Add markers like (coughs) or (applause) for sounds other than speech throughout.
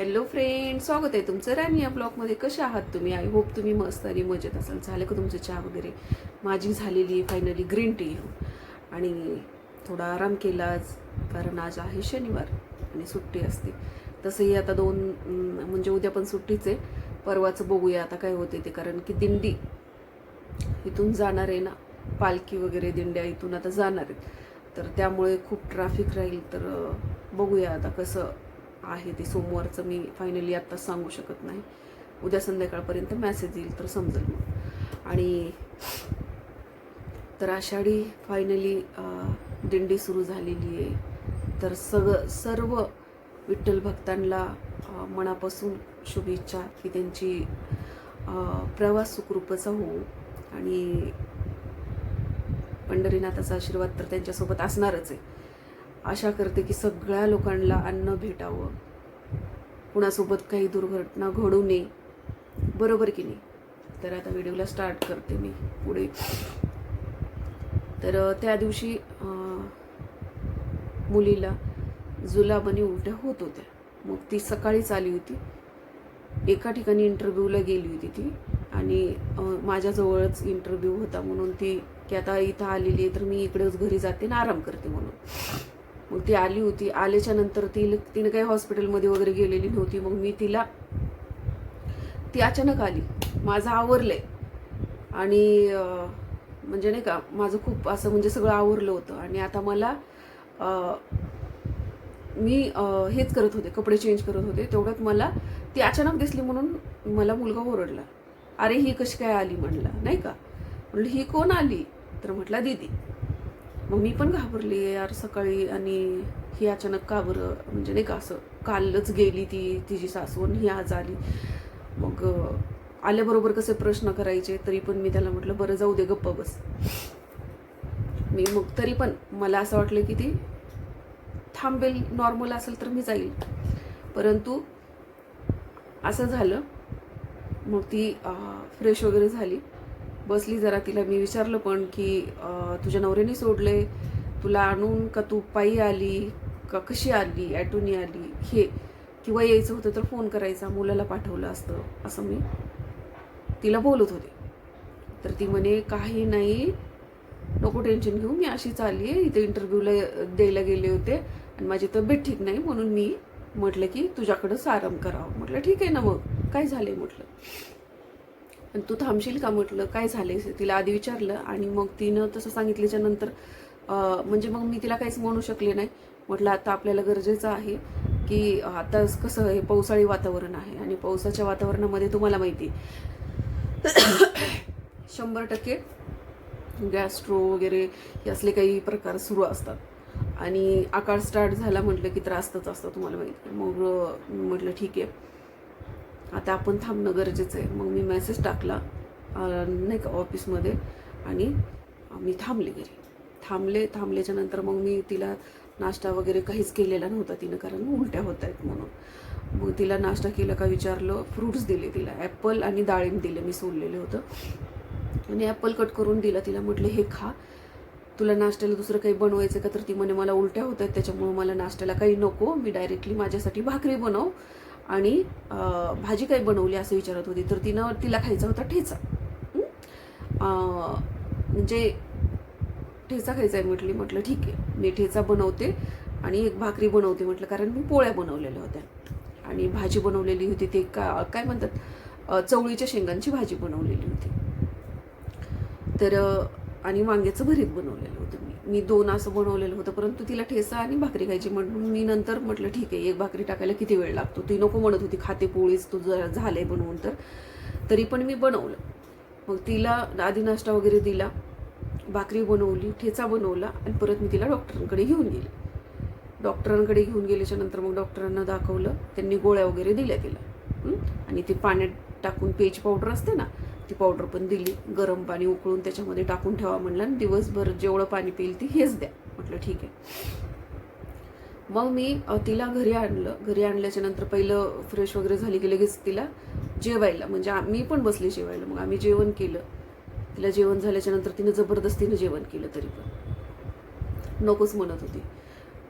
Hello friend स्वागत आहे तुमचं राणी या ब्लॉगमध्ये कसे आहात तुम्ही? आय होप तुम्ही मस्त आणि मजेत असाल. झालं का तुमचं चहा वगैरे? माझी झालेली आहे फायनली ग्रीन टी आणि थोडा आराम केला आज कारण आज आहे शनिवार आणि सुट्टी असते. तसंही आता दोन म्हणजे उद्या पण सुट्टीच आहे. परवाचं बघूया आता काय होते ते. कारण की दिंडी इथून जाणार आहे ना. पालखी वगैरे दिंड्या इथून आता जाणार आहेत. तर त्यामुळे खूप ट्रॅफिक राहील. तर बघूया आता कसं आहे ते सोमवारचं मी फायनली आत्ता सांगू शकत नाही. उद्या संध्याकाळपर्यंत मॅसेज येईल तर समजेल मग. आणि तर आषाढी फायनली दिंडी सुरू झालेली आहे. तर सग सर्व विठ्ठल भक्तांना मनापासून शुभेच्छा की त्यांची प्रवास सुखरूपचा हो आणि पंढरीनाथाचा आशीर्वाद तर त्यांच्यासोबत असणारच आहे. आशा करते की सगळ्या लोकांना अन्न भेटावं. कुणासोबत काही दुर्घटना घडू नये. बरोबर की नाही? तर आता व्हिडिओला स्टार्ट करते मी पुढे. तर त्या दिवशी मुलीला जुलाबनी उलट्या होत होत्या. मग ती सकाळीच आली होती. एका ठिकाणी इंटरव्ह्यूला गेली होती ती आणि माझ्याजवळच इंटरव्ह्यू होता म्हणून ती की आता इथं आलेली आहे तर मी इकडेच घरी जाते आणि आराम करते म्हणून. मग ती आली होती. आल्याच्यानंतर ती तिनं काही हॉस्पिटलमध्ये वगैरे गेलेली नव्हती. मग मी तिला ती अचानक आली. माझं आवरलं आहे आणि म्हणजे नाही का माझं खूप असं म्हणजे सगळं आवरलं होतं. आणि आता मला मी हेच करत होते. कपडे चेंज करत होते. तेवढ्यात मला ती अचानक दिसली म्हणून मला मुलगा ओरडला. अरे ही कशी काय आली? म्हणला. नाही का? म्हणलं ही कोण आली? तर म्हटला दीदी. मग मी पण घाबरली यार सकाळी आणि ही अचानक का बरं म्हणजे नाही का असं कालच गेली ती तिची सासू आणि ही आज आली. मग आल्याबरोबर कसे प्रश्न करायचे तरी पण मी त्याला म्हटलं बरं जाऊ दे गप्प बस. मी मग तरी पण मला असं वाटलं की ती थांबेल नॉर्मल असेल तर मी जाईल. परंतु असं झालं. मग ती फ्रेश वगैरे झाली. बसली जरा तिला. मी विचारलं पण की तुझ्या नवऱ्याने सोडले? तुला आणून का तू पायी आली? का कशी आली? ॲटोनी आली? हे. किंवा यायचं होतं तर फोन करायचा मुलाला पाठवलं असतं. असं मी तिला बोलत होते. तर ती म्हणे काही नाही. नको टेन्शन घेऊ. मी अशीच आली आहे. इथे इंटरव्ह्यूला द्यायला गेले होते आणि माझी तब्येत ठीक नाही. म्हणून मी म्हटलं की तुझ्याकडं सारम करावं. म्हटलं ठीक आहे ना मग. काय झालंय? म्हटलं. आणि तू थांबशील का म्हटलं? काय झाले तिला आधी विचारलं आणि मग तिनं तसं सांगितल्याच्या नंतर म्हणजे मग मी तिला काहीच म्हणू शकले नाही. म्हटलं आता आपल्याला गरजेचं आहे की आता कसं हे पावसाळी वातावरण आहे आणि पावसाच्या वातावरणामध्ये तुम्हाला माहिती (coughs) शंभर टक्के गॅस्ट्रो वगैरे हे असले काही प्रकार सुरू असतात. आणि आकार स्टार्ट झाला म्हटलं की त्रासच असतं तुम्हाला माहिती मग म्हटलं ठीक आहे. आता आपण थांबणं गरजेचं आहे. मग मी मेसेज टाकला नाही का ऑफिसमध्ये आणि मी थांबले घरी. थांबले थांबल्याच्या नंतर मग मी तिला नाश्ता वगैरे काहीच केलेला नव्हता तिनं कारण उलट्या होत आहेत म्हणून. मग तिला नाश्ता केला का विचारलं फ्रूट्स दिले तिला. ॲपल आणि डाळिंब दिले मी सोडलेलं होतं. आणि ॲपल कट करून दिला तिला. म्हटलं हे खा. तुला नाश्त्याला दुसरं काही बनवायचं का? तर ती म्हणे मला उलट्या होत आहेत. त्याच्यामुळे मला नाश्त्याला काही नको. मी डायरेक्टली माझ्यासाठी भाकरी बनव. आणि भाजी काही बनवली असं विचारत होती तर तिनं तिला खायचा होता ठेचा. म्हणजे ठेचा खायचा आहे म्हटली म्हटलं ठीक आहे मी ठेचा बनवते आणि एक भाकरी बनवते म्हटलं कारण मी पोळ्या बनवलेल्या होत्या. आणि भाजी बनवलेली होती ते का काय म्हणतात चवळीच्या शेंगांची भाजी बनवलेली होती. तर आणि वांग्याचं भरीत बनवलेलं होतं. मी दोन असं बनवलेलं होतं परंतु तिला ठेसा आणि भाकरी खायची म्हणून मी नंतर म्हटलं ठीक आहे एक भाकरी टाकायला किती वेळ लागतो? ती नको म्हणत होती खाते पोळीच तू जर झालंय बनवून तर. तरी पण मी बनवलं. मग तिला आधी नाश्ता वगैरे दिला भाकरी बनवली ठेचा बनवला आणि परत मी तिला डॉक्टरांकडे घेऊन गेले. डॉक्टरांकडे घेऊन गेल्याच्यानंतर मग डॉक्टरांना दाखवलं त्यांनी गोळ्या वगैरे दिल्या तिला. आणि ती पाण्यात टाकून पेज पावडर असते ना ती पावडर पण दिली गरम पाणी उकळून त्याच्यामध्ये टाकून ठेवा म्हणलं आणि दिवसभर जेवढं पाणी पिईल ती हेच द्या. म्हटलं ठीक आहे. मग मी तिला घरी आणलं. घरी आणल्याच्या नंतर पहिलं फ्रेश वगैरे झाली की लगेच तिला जेवायला म्हणजे मी पण बसले जेवायला. मग आम्ही जेवण केलं. तिला जेवण झाल्याच्यानंतर तिनं जबरदस्तीनं जेवण केलं तरी पण. नकोच म्हणत होती.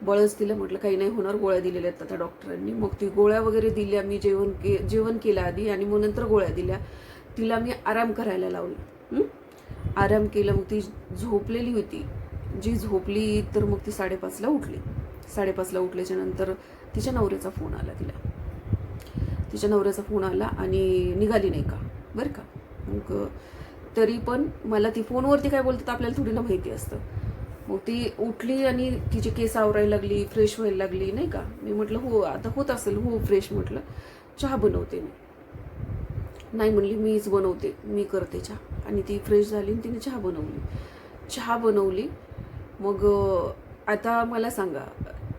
बळच तिला म्हटलं काही नाही होणार गोळ्या दिलेल्या आहेत त्या डॉक्टरांनी मग ती गोळ्या वगैरे दिल्या मी जेवण के जेवण केलं आधी आणि मग नंतर गोळ्या दिल्या. तिला मी आराम करायला लावलं. आराम केलं मग ती झोपलेली होती. जी झोपली तर मग ती साडेपाचला उठली. साडेपाचला उठल्याच्या नंतर तिच्या नवऱ्याचा फोन आला तिला. तिच्या नवऱ्याचा फोन आला आणि निघाली नाही का? बरं का? मग तरी पण मला ती फोनवरती काय बोलतात आपल्याला थोडी ना माहिती असतं. मग ती उठली आणि तिचे केस आवरायला लागली फ्रेश व्हायला लागली नाही का? मी म्हटलं हो आता होत असेल हो फ्रेश म्हटलं. चहा बनवते मी. नाही म्हणली मीच बनवते मी करते चहा. आणि ती फ्रेश झाली आणि तिने चहा बनवली. चहा बनवली. मग आता मला सांगा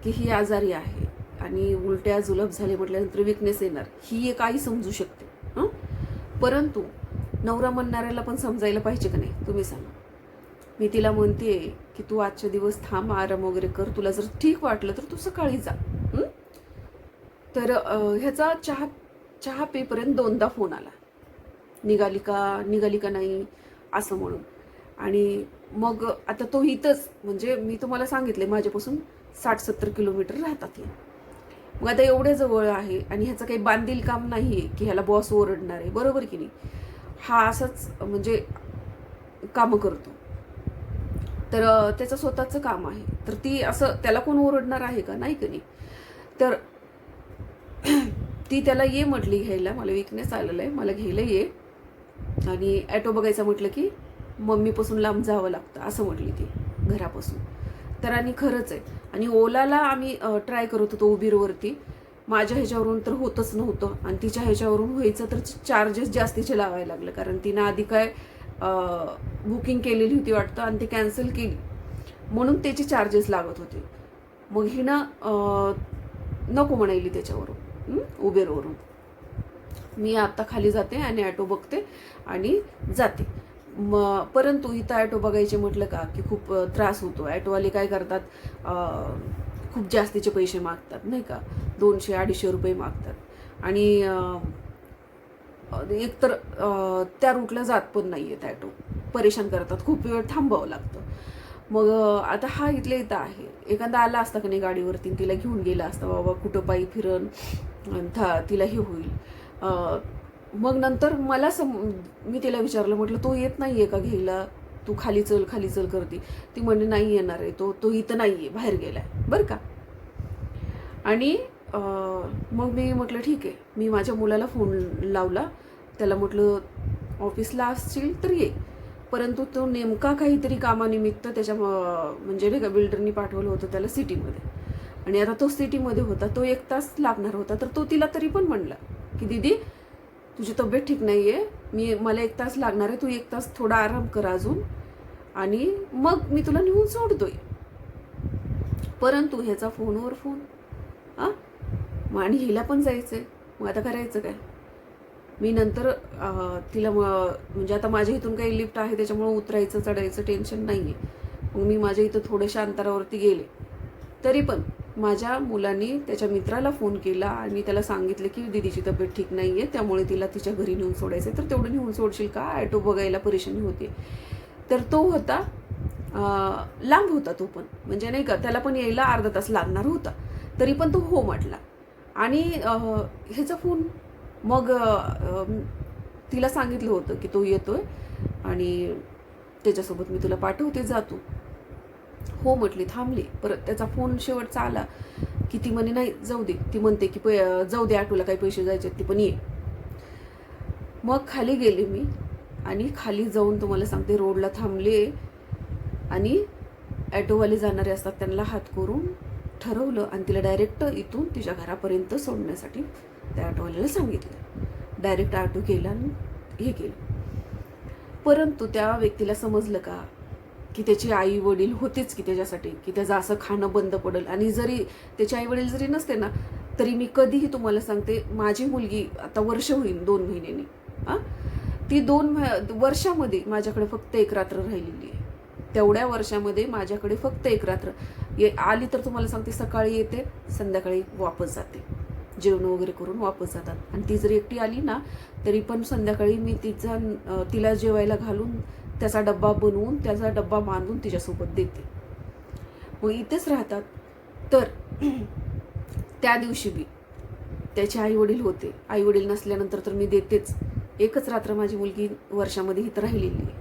की ही आजारी आहे आणि उलट्या जुलब झाले म्हटल्यानंतर विकनेस येणार ही एक आई समजू शकते हं? परंतु नवरा म्हणणाऱ्याला पण समजायला पाहिजे का नाही? तुम्ही सांगा. मी तिला म्हणते की तू आजचे दिवस थांब आराम वगैरे कर तुला जर ठीक वाटलं तर तू सकाळी जा तर ह्याचा चहा चहा पेपर्यंत दोनदा फोन आला. निघाली का निघाली का नाही असं म्हणून. आणि मग आता तो इथंच म्हणजे मी तुम्हाला सांगितले माझ्यापासून साठ सत्तर किलोमीटर राहतात हे. मग आता एवढे जवळ आहे आणि ह्याचं काही बांधील काम नाही आहे की ह्याला बॉस ओरडणार आहे. बरोबर की नाही? हा असाच म्हणजे कामं करतो. तर त्याचं स्वतःचं काम आहे. तर ती असं त्याला कोण ओरडणार आहे का? नाही का नाही? तर (clears throat) ती त्याला ये म्हटली घ्यायला. मला विकनेस आलेलं आहे. मला घ्यायला ये. आणि ॲटो बघायचा म्हटलं की मम्मीपासून लांब जावं लागतं असं म्हटली ती घरापासून. तर आणि खरंच आहे. आणि ओलाला आम्ही ट्राय करत होतो उबीरवरती. माझ्या ह्याच्यावरून तर होतच नव्हतं आणि तिच्या ह्याच्यावरून व्हायचं तर चार्जेस जास्तीचे लावायला लागले. कारण तिनं आधी काय बुकिंग केलेली होती वाटतं आणि ती कॅन्सल केली. म्हणून त्याचे चार्जेस लागत होते. मग हिनं नको म्हणायली त्याच्यावरून उबेरवरून. मी आता खाली जाते आणि ॲटो बघते आणि जाते. म परंतु इथं ॲटो बघायचे म्हटलं का की खूप त्रास होतो. ॲटोवाले काय करतात खूप जास्तीचे पैसे मागतात नाही का? दोनशे अडीचशे रुपये मागतात. आणि एकतर त्या रूटला जात पण नाही आहेत ॲटो परेशान करतात. खूप वेळ थांबावं लागतं. मग आता हा इथल्या इथं आहे. एखादा आला असता का नाही गाडीवरती तिला घेऊन गेला असता बाबा कुठं पायी फिरण था तिला हे होईल. मग नंतर मला सम मी तिला विचारलं म्हटलं तो येत नाही आहे का घ्यायला? तू खाली चल खाली चल करते. ती म्हणे नाही येणार आहे तो तो इथं नाही आहे बाहेर गेलाय. बरं का? आणि मग मी म्हटलं ठीक आहे. मी माझ्या मुलाला फोन लावला. त्याला म्हटलं ऑफिसला असशील तर ये. परंतु तो नेमका काहीतरी कामानिमित्त त्याच्या म्हणजे नाही का बिल्डरनी पाठवलं होतं त्याला सिटीमध्ये. आणि आता तो सिटीमध्ये होता तो एक तास लागणार होता तर तो तिला तरी पण म्हणला. की दीदी तुझी तब्येत ठीक नाही आहे मी मला एक तास लागणार आहे. तू एक तास थोडा आराम कर अजून. आणि मग मी तुला नेऊन सोडतोय. परंतु ह्याचा फोनवर फोन. हां? मग आणि हिला पण जायचं आहे मग आता करायचं काय? मी नंतर तिला म्हणजे आता माझ्या इथून काही लिफ्ट आहे त्याच्यामुळं उतरायचं चढायचं टेन्शन नाही आहे मग मी माझ्या इथं थोड्याशा अंतरावरती गेले. तरी पण माझ्या मुलांनी त्याच्या मित्राला फोन केला आणि त्याला सांगितलं की दिदीची तब्येत ठीक नाही आहे त्यामुळे तिला तिच्या घरी नेऊन सोडायचं आहे तर तेवढं नेऊन सोडशील का? ॲटो बघायला परेशानी होते. तर तो होता लांब होता तो पण. म्हणजे नाही का त्याला पण यायला अर्धा तास लागणार होता. तरी पण तो हो म्हटला आणि ह्याचा फोन मग तिला सांगितलं होतं की तो येतोय आणि त्याच्यासोबत मी तुला पाठवते जातो. हो म्हटली थांबली. परत त्याचा फोन शेवटचा आला की ती म्हणे नाही जाऊ दे. ती म्हणते की पै जाऊ दे आठवला काही पैसे जायचे आहेत, ती पण ये. मग खाली गेले मी आणि खाली जाऊन तुम्हाला सांगते रोडला थांबले आणि ॲटोवाले जाणारे असतात त्यांना हात करून ठरवलं आणि तिला डायरेक्ट इथून तिच्या घरापर्यंत सोडण्यासाठी त्या ॲटोवाल्याला सांगितलं. डायरेक्ट ऑटो केला आणि हे केलं. परंतु त्या व्यक्तीला समजलं का? की त्याची आई वडील होतेच की त्याच्यासाठी की त्याचं असं खाणं बंद पडेल. आणि जरी त्याचे आई वडील जरी नसते ना तरी मी कधीही तुम्हाला सांगते माझी मुलगी आता वर्ष होईल दोन महिन्यांनी. हां? ती दोन मह- वर्षामध्ये माझ्याकडे फक्त एक रात्र राहिलेली आहे. तेवढ्या वर्षामध्ये माझ्याकडे फक्त एक रात्र. ये आली तर तुम्हाला सांगते सकाळी येते संध्याकाळी वापस जाते. जेवण वगैरे करून वापस जातात. आणि ती जर एकटी आली ना तरी पण संध्याकाळी मी तिचा तिला जेवायला घालून त्याचा डब्बा बनवून त्याचा डब्बा बांधून तिच्यासोबत देते. मग इथेच राहतात. तर (clears throat) त्या दिवशी बी त्याचे आई वडील होते. आई वडील नसल्यानंतर तर मी देतेच. एकच रात्र माझी मुलगी वर्षामध्ये इथं राहिलेली आहे.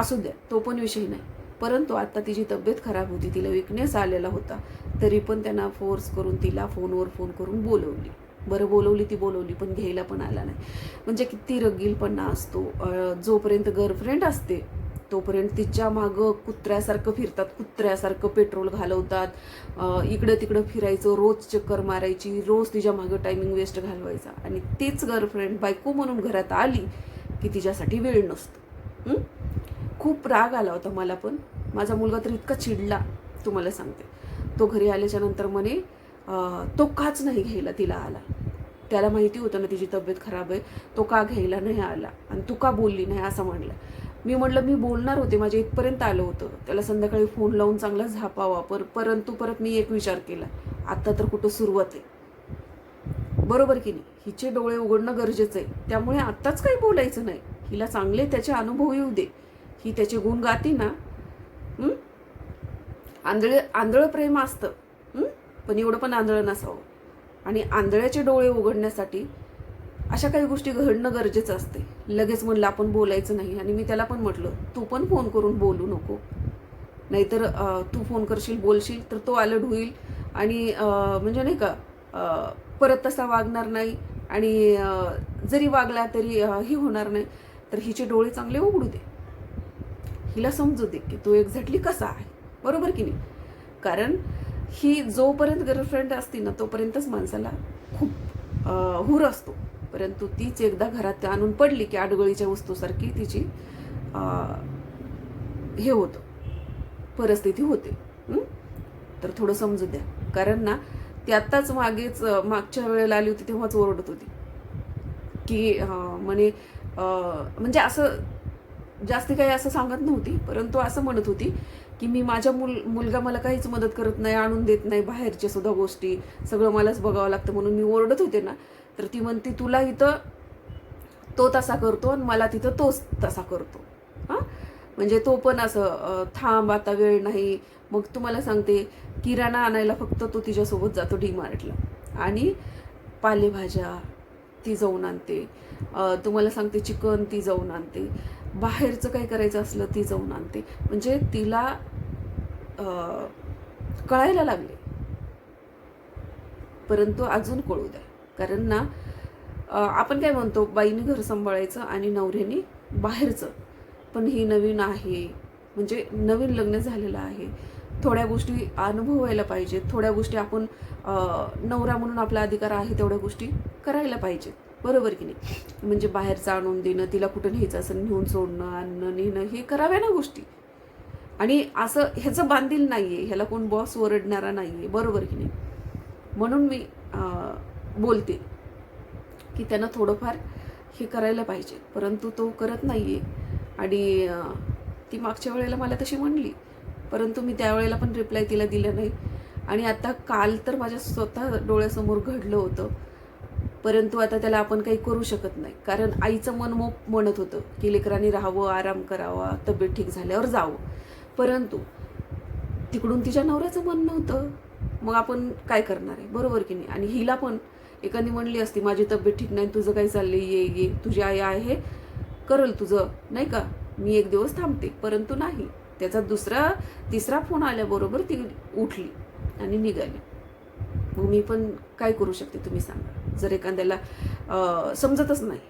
असू द्या तो पण विषय नाही. परंतु आता तिची तब्येत खराब होती. तिला विकनेस आलेला होता. तरी पण त्यांना फोर्स करून तिला फोनवर फोन करून बोलवली. बरं बोलवली ती बोलवली पण घ्यायला पण आला नाही. म्हणजे किती रगीलपणा असतो. जोपर्यंत गर्लफ्रेंड असते तोपर्यंत तिच्या मागं कुत्र्यासारखं फिरतात कुत्र्यासारखं पेट्रोल घालवतात. इकडं तिकडं फिरायचं रोज चक्कर मारायची रोज तिच्या मागं टायमिंग वेस्ट घालवायचा. आणि तेच गर्लफ्रेंड बायको म्हणून घरात आली की तिच्यासाठी वेळ नसतो. खूप राग आला होता मला पण. माझा मुलगा तर इतका चिडला तुम्हाला सांगते. तो घरी आल्याच्यानंतर म्हणे तो काच नाही घ्यायला तिला आला. त्याला माहिती होतं ना तिची तब्येत खराब आहे. तो का घ्यायला नाही आला आणि तू का बोलली नाही असं म्हणलं. मी म्हटलं मी बोलणार होते. माझ्या इथपर्यंत आलं होतं. त्याला संध्याकाळी फोन लावून चांगला झापावा पर परंतु परत मी एक विचार केला. आत्ता तर कुठं सुरुवात आहे? बरोबर की नाही. हिचे डोळे उघडणं गरजेचं आहे. त्यामुळे आत्ताच काही बोलायचं नाही. हिला चांगले त्याचे अनुभव येऊ दे. ही त्याचे गुण गाती ना. आंधळे आंधळं प्रेम असतं. पण एवढं पण आंधळं नसावं. आणि आंधळ्याचे डोळे उघडण्यासाठी अशा काही गोष्टी घडणं गरजेचं असते. लगेच म्हणलं आपण बोलायचं नाही. आणि मी त्याला पण म्हटलं तू पण फोन करून बोलू नको. नाहीतर तू फोन करशील बोलशील तर तो अलर्ट होईल. आणि म्हणजे नाही का परत तसा वागणार नाही. आणि जरी वागला तरी ही होणार नाही. तर हिचे डोळे चांगले उघडू दे. हिला समजू दे की तो एक्झॅक्टली कसा आहे. बरोबर की नाही? कारण ही जोपर्यंत गर्लफ्रेंड असते ना तोपर्यंतच माणसाला खूप हुर असतो. परंतु तीच एकदा घरात आणून पडली की आडगळीच्या वस्तूसारखी तिची हे होतं. परिस्थिती होते. तर थोडं समजू द्या. कारण ना ती आत्ताच मागेच मागच्या वेळेला आली होती तेव्हाच ओरडत होती. की म्हणे म्हणजे असं जास्ती काही असं सांगत नव्हती परंतु असं म्हणत होती की मी माझ्या मुल मुलगा मला काहीच मदत करत नाही आणून देत नाही बाहेरच्या सुद्धा गोष्टी. सगळं मलाच बघावं लागतं म्हणून मी ओरडत होते ना. तर ती म्हणते तुला इथं तो तसा करतो आणि मला तिथं तोच तसा करतो. हां? म्हणजे तो पण असं थांब आता वेळ नाही. मग तुम्हाला सांगते किराणा आणायला फक्त तो तिच्यासोबत जातो डी मार्टला आणि पालेभाज्या ती जाऊन आणते. तुम्हाला सांगते चिकन ती जाऊन आणते. बाहेरचं काही करायचं असलं ती जाऊन आणते. म्हणजे तिला कळायला लागले. परंतु अजून कळू द्या. कारण ना आपण काय म्हणतो बाईने घर सांभाळायचं आणि नवऱ्याने बाहेरचं. पण ही नवीन आहे. म्हणजे नवीन लग्न झालेलं आहे. थोड्या गोष्टी अनुभवायला पाहिजेत. थोड्या गोष्टी आपण नवरा म्हणून आपला अधिकार आहे तेवढ्या गोष्टी करायला पाहिजेत. बरोबर की नाही? म्हणजे बाहेरचं आणून देणं तिला कुठं न्यायचं असं नेऊन सोडणं आणणं नेणं हे कराव्या ना गोष्टी. आणि असं ह्याचं बांधील नाही आहे ह्याला कोण बॉस ओरडणारा नाही आहे बरोबर की नाही? म्हणून मी बोलते की त्यानं थोडंफार हे करायला पाहिजे परंतु तो करत नाही आहे आणि ती मागच्या वेळेला मला तशी म्हणली परंतु मी त्यावेळेला पण रिप्लाय तिला दिला नाही. आणि आता काल तर माझ्या स्वतः डोळ्यासमोर घडलं होतं परंतु आता त्याला आपण काही करू शकत नाही. कारण आईचं मन मोप म्हणत होतं की लेकरांनी राहावं आराम करावा तब्येत ठीक झाल्यावर जावं. परंतु तिकडून तिच्या नवऱ्याचं मन नव्हतं मग आपण काय करणार आहे? बरोबर की नाही? आणि हिला पण एखादी म्हणली असती माझी तब्येत ठीक नाही तुझं काय चाललं ये ये. तुझी आई आहे करल तुझं. नाही का? मी एक दिवस थांबते. परंतु नाही. त्याचा दुसरा तिसरा फोन आल्याबरोबर ती उठली आणि निघाली. मग मी पण काय करू शकते? तुम्ही सांगा. जर एखाद्याला समजतच नाही.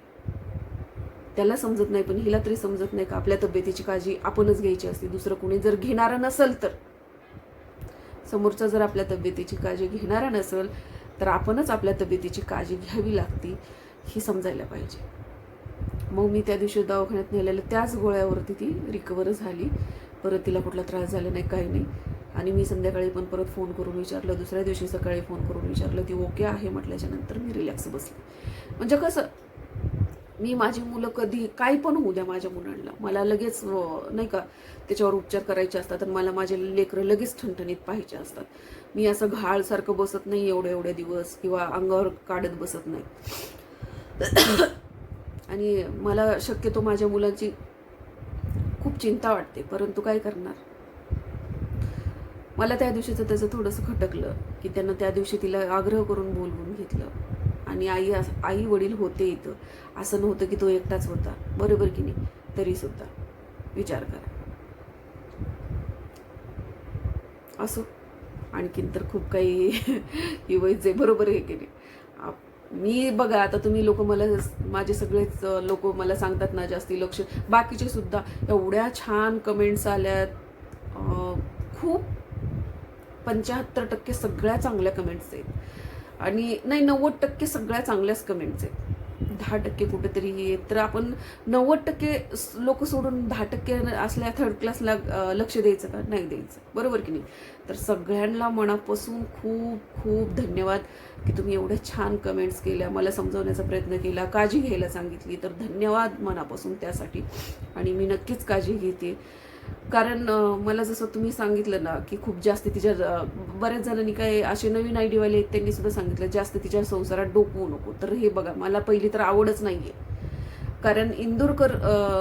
त्याला समजत नाही पण हिला तरी समजत नाही का आपल्या तब्येतीची काळजी आपणच घ्यायची असते. दुसरं कोणी जर घेणारं नसेल तर. समोरचा जर आपल्या तब्येतीची काळजी घेणारा नसेल तर आपणच आपल्या तब्येतीची काळजी घ्यावी लागते ही समजायला पाहिजे. मग मी त्या दिवशी दवाखान्यात नेलेल्या त्याच गोळ्यावरती ती रिकवर झाली. परत तिला कुठला त्रास झाला नाही काही नाही. आणि मी संध्याकाळी पण परत फोन करून विचारलं दुसऱ्या दिवशी सकाळी फोन करून विचारलं ती ओके आहे म्हटल्याच्या नंतर मी रिलॅक्स बसले. म्हणजे कसं मी माझी मुलं कधी काही पण होऊ द्या माझ्या मुलांना. मला लगेच नाही का त्याच्यावर उपचार करायचे असतात आणि मला माझे लेकरं लगेच ठणठणीत पाहिजे असतात. मी असं घाळसारखं बसत नाही एवढे एवढे दिवस किंवा अंगावर काढत बसत नाही. आणि मला शक्यतो माझ्या मुलांची खूप चिंता वाटते परंतु काय करणार? मला त्या दिवशीचं त्याचं थोडंसं खटकलं की त्यांना त्या दिवशी तिला आग्रह करून बोलवून घेतलं. आणि आई आई वडील होते इथं. असं नव्हतं की तो एकटाच होता. बरोबर की नाही? तरी सुद्धा. विचार करा. असो. आणखीन तर खूप काही (laughs) किंवा आहे. बरोबर हे की नाही? मी बघा आता तुम्ही लोक मला माझे सगळेच लोक मला सांगतात ना जास्ती लक्ष. बाकीचे सुद्धा. एवढ्या छान कमेंट्स आल्यात. खूप. पंच्याहत्तर टक्के सगळ्या चांगल्या कमेंट्स आहेत. आणि नाही नव्वद टक्के सगळ्या चांगल्याच कमेंट्स आहेत. दहा टक्के कुठेतरी हे तर आपण नव्वद टक्के लोक सोडून दहा टक्के असल्या थर्ड क्लासला लक्ष द्यायचं का? नाही द्यायचं. बरोबर की नाही? तर सगळ्यांना मनापासून खूप खूप धन्यवाद की तुम्ही एवढ्या छान कमेंट्स केल्या मला समजवण्याचा प्रयत्न केला काळजी घ्यायला सांगितली. तर धन्यवाद मनापासून त्यासाठी. आणि मी नक्कीच काळजी घेते. कारण मला जसं तुम्ही सांगितलं ना की खूप जास्त तिच्या बऱ्याच जणांनी काय असे नवीन आयडीवाले आहेत त्यांनी सुद्धा सांगितलं जास्त तिच्या संसारात डोकवू नको. तर हे बघा मला पहिली तर आवडच नाही आहे कारण इंदोरकर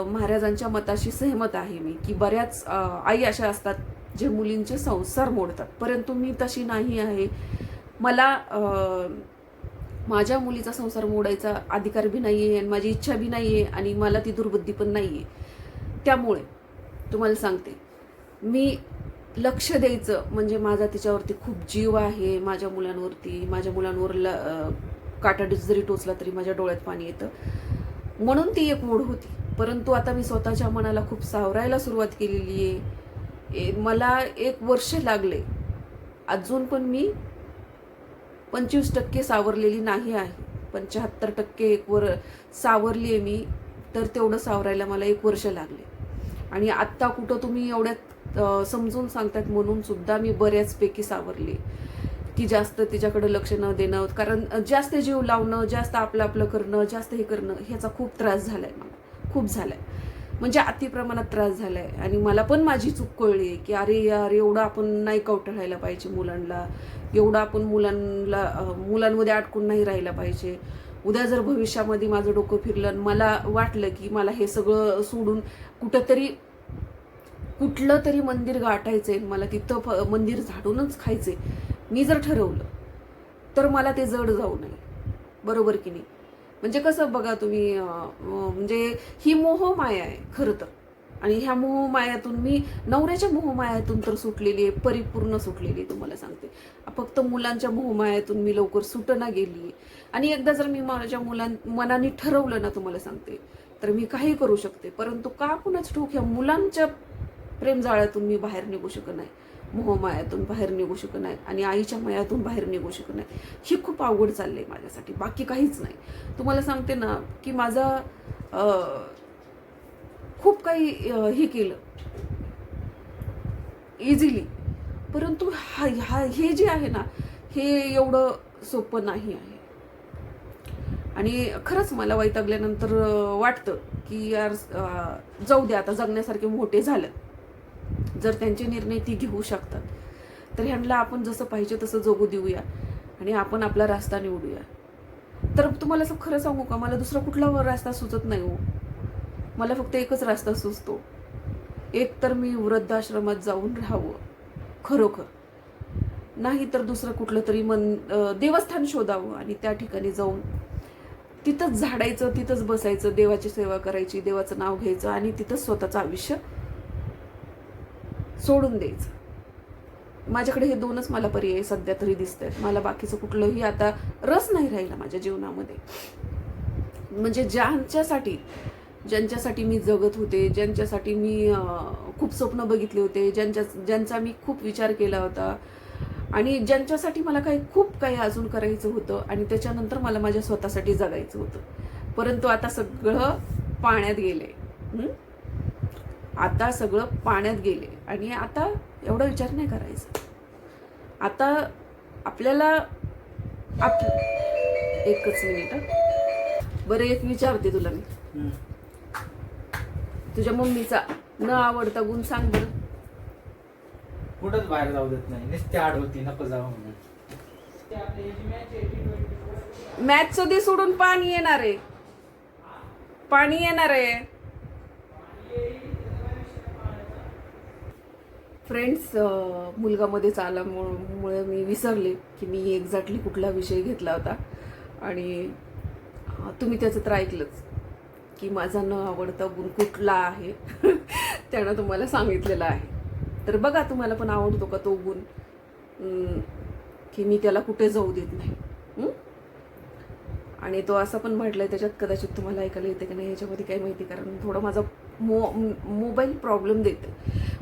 महाराजांच्या मताशी सहमत आहे मी की बऱ्याच आई अशा असतात जे मुलींचे संसार मोडतात. परंतु मी तशी नाही आहे. मला माझ्या मुलीचा संसार मोडायचा अधिकार बी नाही आहे आणि माझी इच्छा बी नाही आहे आणि मला ती दुर्बुद्धी पण नाही आहे त्यामुळे तुम्हाला सांगते. मी लक्ष द्यायचं म्हणजे माझा तिच्यावरती खूप जीव आहे माझ्या मुलांवरती माझ्या मुलांवर ल अं, काटा जरी टोचला तरी माझ्या डोळ्यात पाणी येतं. म्हणून ती एक मूड होती. परंतु आता मी स्वतःच्या मनाला खूप सावरायला सुरुवात केलेली आहे. ए- मला एक वर्ष लागले. अजून पण मी पंचवीस टक्के सावरलेली नाही आहे. पंच्याहत्तर टक्के एक वर सावरली आहे मी तर तेवढं सावरायला मला एक वर्ष लागले. आणि आत्ता कुठं तुम्ही एवढ्यात समजून सांगतात म्हणून सुद्धा मी बऱ्याचपैकी सावरली. की जास्त तिच्याकडे लक्ष न देणं कारण जास्त जीव लावणं जास्त आपलं आपलं करणं जास्त हे करणं ह्याचा खूप त्रास झालाय मला. खूप झालाय. म्हणजे अति प्रमाणात त्रास झालाय. आणि मला पण माझी चूक कळली की अरे यार एवढं आपण नाही कवटळायला पाहिजे मुलांना. एवढं आपण मुलांना मुलांमध्ये अडकून नाही राहायला पाहिजे. उद्या जर भविष्यामध्ये माझं डोकं फिरलं आणि मला वाटलं की मला हे सगळं सोडून कुठंतरी कुठलं तरी मंदिर गाठायचं आहे मला तिथं फ- मंदिर झाडूनच खायचंय. मी जर ठरवलं तर मला ते जड जाऊ नये. बरोबर की नाही? म्हणजे कसं बघा तुम्ही म्हणजे ही मोहमाया आहे खरं तर. आणि ह्या मोहमायातून मी नवऱ्याच्या मोहमायातून तर सुटलेली आहे परिपूर्ण सुटलेली आहे तुम्हाला सांगते. फक्त मुलांच्या मोहमायातून मी लवकर सुटना गेली आणि एकदा जर मी माझ्या मुलां मनाने ठरवलं ना तुम्हाला सांगते तर मी काही करू शकते. परंतु का कुणाच ठोक ह्या मुलांच्या प्रेमजाळ्यातून मी बाहेर निघू शकत नाही. मोहमायातून बाहेर निघू शकत नाही आणि आईच्या मायातून बाहेर निघू शकत नाही. ही खूप अवघड आहे माझ्यासाठी. बाकी काहीच नाही. तुम्हाला सांगते ना की माझा खूप काही हे केलं. इझिली परंतु हा ह्या हे जे आहे ना हे एवढं सोपं नाही आहे. आणि खरंच मला वैतागल्यानंतर वाटतं की यार जाऊ द्या आता जगण्यासारखे मोठे झालं. जर त्यांचे निर्णय ती घेऊ शकतात तर ह्यांना आपण जसं पाहिजे तसं जगू देऊया आणि आपण आपला रास्ता निवडूया. तर तुम्हाला असं खरं सांगू का? मला दुसरा कुठला रास्ता सुचत नाही हो. मला फक्त एकच रास्ता सुचतो. एक तर मी वृद्धाश्रमात जाऊन राहावं खरोखर. नाही तर दुसरं कुठलं तरी मन देवस्थान शोधावं आणि त्या ठिकाणी जाऊन तिथंच झाडायचं तिथंच बसायचं देवाची सेवा करायची देवाचं नाव घ्यायचं आणि तिथंच स्वतःचं आयुष्य सोडून द्यायचं. माझ्याकडे हे दोनच मला पर्याय सध्या तरी दिसत आहेत मला बाकीचं कुठलंही आता रस नाही राहिला माझ्या जीवनामध्ये. म्हणजे ज्यांच्यासाठी ज्यांच्यासाठी मी जगत होते ज्यांच्यासाठी मी खूप स्वप्न बघितले होते ज्यांच्या ज्यांचा मी खूप विचार केला होता आणि ज्यांच्यासाठी मला काही खूप काही अजून करायचं होतं आणि त्याच्यानंतर मला माझ्या स्वतःसाठी जगायचं होतं. परंतु आता सगळं पाण्यात गेले. आता सगळं पाण्यात गेले. आणि आता एवढा विचार नाही करायचा. आता आपल्याला आप एकच मिनिट. बरं एक विचारते तुला मी. तुझ्या मम्मीचा न आवडता गुण सांग बरं. कुठंच बाहेर जाऊ देत नाही. नुसते आड होती नको जाऊ म्हणून. मॅच दे सोडून पाणी येणार आहे. पाणी येणार आहे. फ्रेंड्स मुलगा मध्येच आल्यामुळे मी विसरले की मी एक्झॅक्टली कुठला विषय घेतला होता. आणि तुम्ही त्याचं तर ऐकलंच की माझा न आवडता गुण कुठला आहे? (laughs) त्यानं तुम्हाला सांगितलेलं आहे. तर बघा तुम्हाला पण आवडतो का तो गुण? की मी त्याला कुठे जाऊ देत नाही. आणि तो असं पण म्हटलंय त्याच्यात कदाचित तुम्हाला ऐकायला येते की नाही याच्यामध्ये काही माहिती कारण थोडं माझा मो मोबाईल प्रॉब्लेम देते.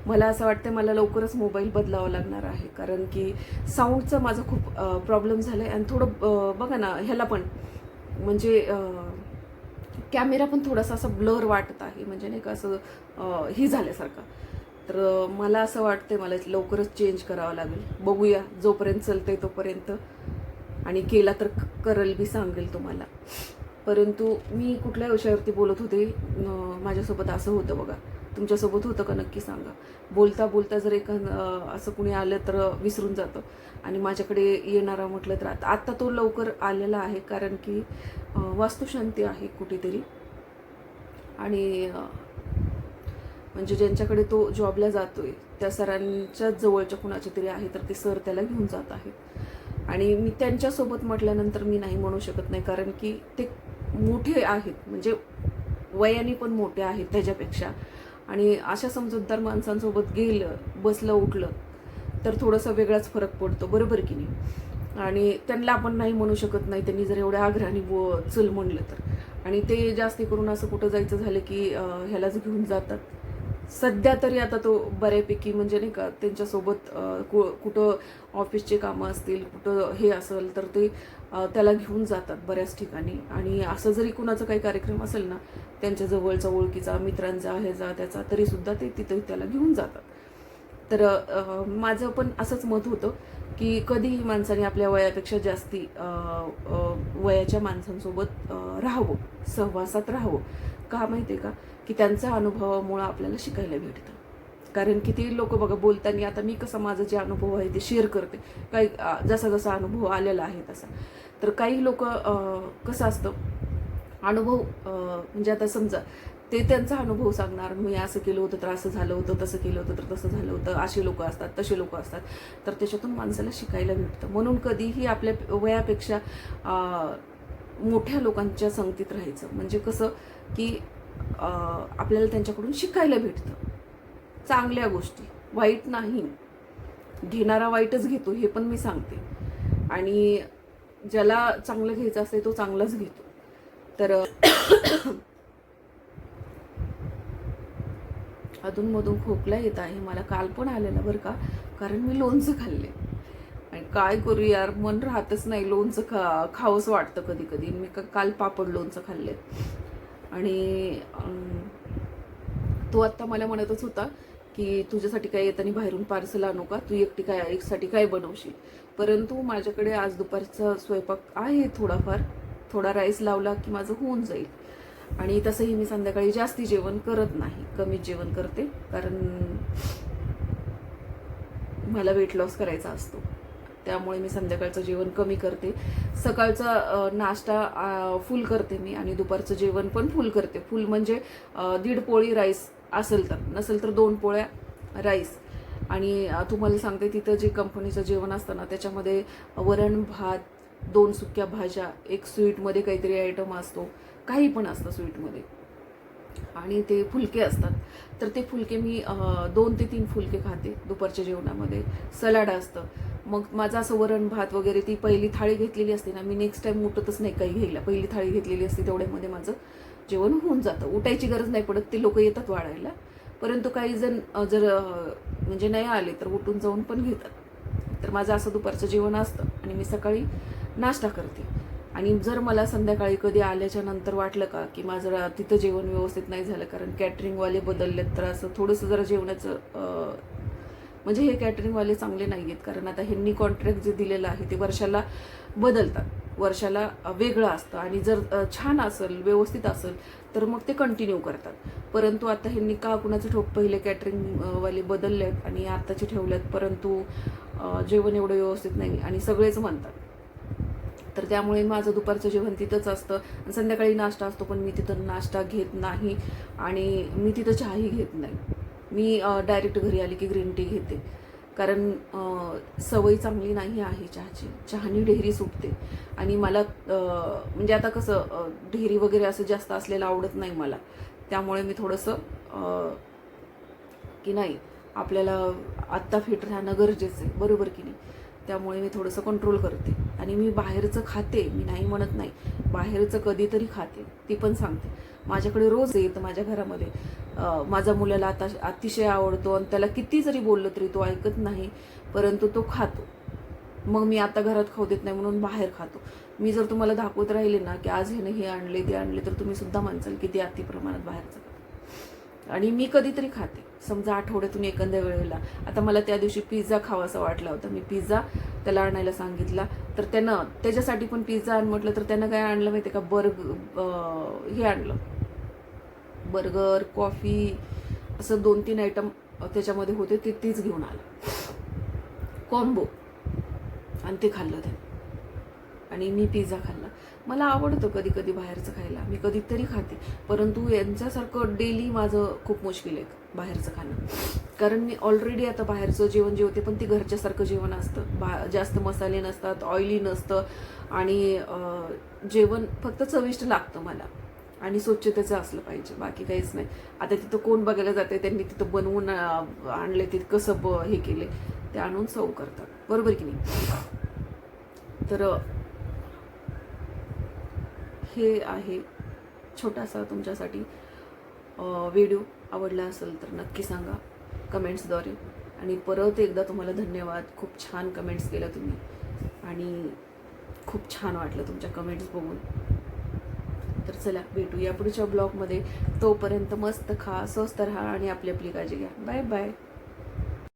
मला असं वाटतं मला लवकरच मोबाईल बदलावा लागणार आहे. कारण की साऊंडचा माझा खूप प्रॉब्लेम झाला आहे आणि थोडं बघा ना ह्याला पण. म्हणजे कॅमेरा पण थोडासा असा ब्लर वाटत आहे. म्हणजे नाही का असं हे झाल्यासारखं. तर मला असं वाटतं मला लवकरच चेंज करावं लागेल. बघूया जोपर्यंत चलते तोपर्यंत. आणि केला तर करल बी सांगेल तुम्हाला. परंतु मी कुठल्या विषयावरती बोलत होते माझ्यासोबत असं होतं बघा. तुमच्यासोबत होतं का नक्की सांगा. बोलता बोलता जर एका असं कुणी आलं तर विसरून जातं. आणि माझ्याकडे येणारा म्हटलं तर आता आत्ता तो लवकर आलेला आहे कारण की वास्तुशांती आहे कुठेतरी. आणि म्हणजे ज्यांच्याकडे तो जॉबला जातो आहे त्या सरांच्या जवळच्या कुणाचे तरी आहे तर ते सर त्याला घेऊन जात आहेत. आणि मी त्यांच्यासोबत म्हटल्यानंतर मी नाही म्हणू शकत नाही कारण की ते मोठे आहेत. म्हणजे वयाने पण मोठे आहेत त्याच्यापेक्षा. आणि अशा समजूतदार माणसांसोबत गेलं बसलं उठलं तर थोडासा वेगळाच फरक पडतो. बरोबर की नाही? आणि त्यांना आपण नाही म्हणू शकत नाही त्यांनी जर एवढ्या आग्रहाने व चल म्हणलं तर. आणि ते जास्ती करून असं कुठं जायचं झालं की ह्यालाच घेऊन जातात. सध्या तरी आता तो बऱ्यापैकी म्हणजे नाही का त्यांच्यासोबत कु- कुठं ऑफिसचे कामं असतील कुठं हे असेल तर ते त्याला घेऊन जातात बऱ्याच ठिकाणी. आणि असं जरी कुणाचा काही कार्यक्रम असेल ना त्यांच्या जवळचा ओळखीचा मित्रांचा ह्याचा त्याचा तरीसुद्धा ते तिथं त्याला घेऊन जातात. तर माझं पण असंच मत होतं की कधीही माणसाने आपल्या वयापेक्षा जास्ती वयाच्या माणसांसोबत राहावं सहवासात राहावं. का माहिती आहे का? की त्यांच्या अनुभवामुळं आपल्याला शिकायला भेटतं. कारण किती लोक बघा बोलताना आता मी कसं माझं जे अनुभव आहे ते शेअर करते. काही जसा जसा अनुभव आलेला आहे तसा. तर काही लोक कसं असतं अनुभव म्हणजे आता समजा ते त्यांचा अनुभव सांगणार मी असं केलं होतं तर असं झालं होतं तसं केलं होतं तर तसं झालं होतं असे लोक असतात तसे लोक असतात. तर त्याच्यातून माणसाला शिकायला भेटतं. म्हणून कधीही आपल्या वयापेक्षा मोठ्या लोकांच्या संगतीत राहायचं. म्हणजे कसं की आपल्याला त्यांच्याकडून शिकायला भेटतं. चांगल्या गोष्टी. वाईट नाही. घेणारा वाईटच घेतो हे पण मी सांगते. आणि ज्याला चांगलं घ्यायचं असते तो चांगलाच घेतो. तर (coughs) अधूनमधून खोकला येत आहे. मला काल पण आलेला बरं का कारण मी लोणचं खाल्ले आणि काय करू यार मन राहतच नाही लोणचं खा खावंसं वाटतं कधी कधी. मी का- काल पापड लोणचं खाल्ले आणि तो आत्ता मला म्हणतच होता की तुझ्यासाठी काय येताना बाहेरून पार्सल आणू का? तू एकटी काय एकसाठी काय बनवशील? परंतु माझ्याकडे आज दुपारचा स्वयंपाक आहे थोडाफार. थोडा राईस लावला की माझं होऊन जाईल. आणि तसंही मी संध्याकाळी जास्ती जेवण करत नाही. कमीच जेवण करते. कारण मला वेट लॉस करायचा असतो. त्यामुळे मी संध्याकाळचं जेवण कमी करते. सकाळचा नाश्ता फुल करते मी आणि दुपारचं जेवण पण फुल करते. फुल म्हणजे दीड पोळी राईस असेल तर. नसेल तर दोन पोळ्या राईस आणि तुम्हाला सांगते तिथं जे कंपनीचं जेवण असतं ना त्याच्यामध्ये वरण भात दोन सुक्या भाज्या एक स्वीटमध्ये काहीतरी आयटम असतो. काही पण असतं स्वीटमध्ये आणि ते फुलके असतात. तर ते फुलके मी दोन ते तीन फुलके खाते दुपारच्या जेवणामध्ये. सलाड असतं. मग माझं असं वरण भात वगैरे ती पहिली थाळी घेतलेली असते ना मी नेक्स्ट टाईम उठतच नाही काही घ्यायला. पहिली थाळी घेतलेली असते तेवढ्यामध्ये माझं. जेवण होऊन जातं. उठायची गरज नाही पडत ते लोक येतात वाढायला. परंतु काही जण जर म्हणजे नाही आले तर उठून जाऊन पण घेतात. तर माझं असं दुपारचं जेवण असतं आणि मी सकाळी नाश्ता करते. आणि जर मला संध्याकाळी कधी आल्याच्यानंतर वाटलं का की माझं तिथं जेवण व्यवस्थित नाही झालं कारण कॅटरिंगवाले बदललेत तर असं थोडंसं जरा जेवणाचं म्हणजे हे कॅटरिंगवाले चांगले नाही आहेत कारण आता ह्यांनी कॉन्ट्रॅक्ट जे दिलेलं आहे ते वर्षाला बदलतात. वर्षाला वेगळं असतं. आणि जर छान असेल व्यवस्थित असेल तर मग ते कंटिन्यू करतात. परंतु आता ह्यांनी का कुणाचं ठोक पहिले कॅटरिंगवाले बदलले आहेत आणि आत्ताचे ठेवलेत? परंतु जेवण एवढं व्यवस्थित नाही आणि सगळेच म्हणतात. तर त्यामुळे माझं दुपारचं जेवण तिथंच असतं. आणि संध्याकाळी नाश्ता असतो पण मी तिथं नाश्ता घेत नाही आणि मी तिथं चहाही घेत नाही. मी डायरेक्ट घरी आली की ग्रीन टी घेते. कारण सवय चांगली नाही आहे चहाची. चहानी ढेरी सुटते. आणि मला म्हणजे आता कसं ढेरी वगैरे असं जास्त असलेलं आवडत नाही मला. त्यामुळे मी थोडंसं की नाही आपल्याला आत्ता फिट राहणं गरजेचं आहे. बरोबर की नाही? त्यामुळे मी थोडंसं कंट्रोल करते. आणि मी बाहेरचं खाते मी नाही म्हणत नाही. बाहेरचं कधीतरी खाते. ती पण सांगते. माझ्याकडे रोज येतं माझ्या घरामध्ये. माझा मुलाला आता अतिशय आवडतो आणि त्याला किती जरी बोललं तरी तो ऐकत नाही परंतु तो खातो. मग मी आता घरात खाऊ देत नाही म्हणून बाहेर खातो. मी जर तुम्हाला दाखवत राहिले ना की आज ह्याने हे आणले ते आणले तर तुम्ही सुद्धा म्हणसाल की ते अति प्रमाणात बाहेरचं आणि मी कधीतरी खाते. समजा आठवड्यातून एखाद्या वेळेला. आता मला त्या दिवशी पिझ्झा खावासा वाटला होता. मी पिझ्झा त्याला आणायला सांगितला. तर त्यानं त्याच्यासाठी पण पिझ्झा आण म्हटलं तर त्यानं काय आणलं माहिती का? बर्ग हे आणलं. बर्गर कॉफी असं दोन तीन आयटम त्याच्यामध्ये होते ते तीच घेऊन आलं. कॉम्बो. आणि ते खाल्लं त्याने. आणि मी पिझ्झा खाल्ला. मला आवडतं कधी कधी बाहेरचं खायला. मी कधीतरी खाते. परंतु यांच्यासारखं डेली माझं खूप मुश्किल आहे बाहेरचं खाणं. कारण मी ऑलरेडी आता बाहेरचं जेवण जेवते पण ते घरच्यासारखं जेवण असतं. बा जास्त मसाले नसतात ऑइली नसतं. आणि जेवण फक्त चविष्ट लागतं मला. आणि स्वच्छतेचं असलं पाहिजे बाकी काहीच नाही. आता तिथं कोण बघायला जाते त्यांनी तिथं बनवून आणले तिथं कसं ब हे केले ते आणून सौ करतात. बरोबर की नाही? तर हे आहे छोटासा तुमच्यासाठी व्हिडिओ. आवडला असेल तर नक्की सांगा कमेंट्सद्वारे. आणि परत एकदा तुम्हाला धन्यवाद. खूप छान कमेंट्स केल्या तुम्ही. आणि खूप छान वाटलं तुमच्या कमेंट्स बघून. तर चला भेटूया पुढच्या ब्लॉगमध्ये. तोपर्यंत मस्त खा स्वस्त राहा आणि आपली आपली काळजी घ्या. Bye bye.